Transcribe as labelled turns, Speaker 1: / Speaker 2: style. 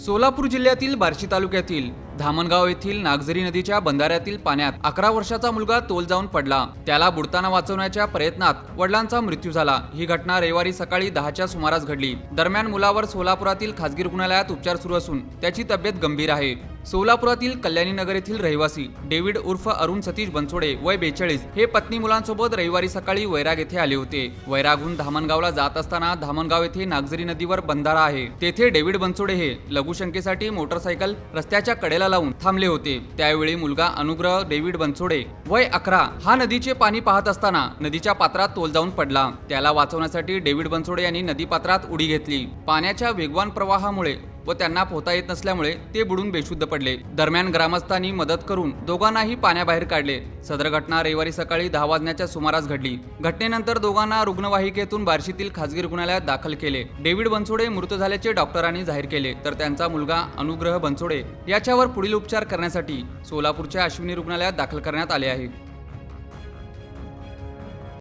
Speaker 1: सोलापूर जिल्ह्यातील बार्शी तालुक्यातील धामणगाव येथील नागझरी नदीच्या बंधाऱ्यातील पाण्यात अकरा वर्षाचा मुलगा तोल जाऊन पडला. त्याला बुडताना वाचवण्याच्या प्रयत्नात वडिलांचा मृत्यू झाला. ही घटना रविवारी सकाळी दहाच्या सुमारास घडली. दरम्यान मुलावर सोलापुरातील खासगी रुग्णालयात उपचार सुरू असून त्याची तब्येत गंभीर आहे. सोलापुरातील कल्याणी नगर येथील रहिवासी डेव्हिड उर्फ अरुण सतीश बनसोडे वय बेचाळीस हे पत्नी मुलांसोबत रविवारी सकाळी वैराग येथे आले होते. वैरागहून धामणगावला जात असताना धामणगाव येथे नागझरी नदीवर बंधारा आहे. तेथे डेव्हिड बनसोडे हे लघुशंकेसाठी मोटरसायकल रस्त्याच्या कडेला लावून थांबले होते. त्यावेळी मुलगा अनुग्रह डेव्हिड बनसोडे वय अकरा हा नदीचे पाणी पाहत असताना नदीच्या पात्रात तोल जाऊन पडला. त्याला वाचवण्यासाठी डेव्हिड बनसोडे यांनी नदी पात्रात उडी घेतली. पाण्याच्या वेगवान प्रवाहामुळे व त्यांना पोहता येत नसल्यामुळे ते बुडून बेशुद्ध पडले. दरम्यान ग्रामस्थांनी मदत करून दोघांनाही पाण्याबाहेर काढले. सदर घटना रविवारी सकाळी दहा वाजण्याच्या सुमारास घडली. घटनेनंतर दोघांना रुग्णवाहिकेतून बार्शीतील खासगी रुग्णालयात दाखल केले. डेव्हिड बनसोडे मृत झाल्याचे डॉक्टरांनी जाहीर केले. तर त्यांचा मुलगा अनुग्रह बनसोडे याच्यावर पुढील उपचार करण्यासाठी सोलापूरच्या अश्विनी रुग्णालयात दाखल करण्यात आले आहे.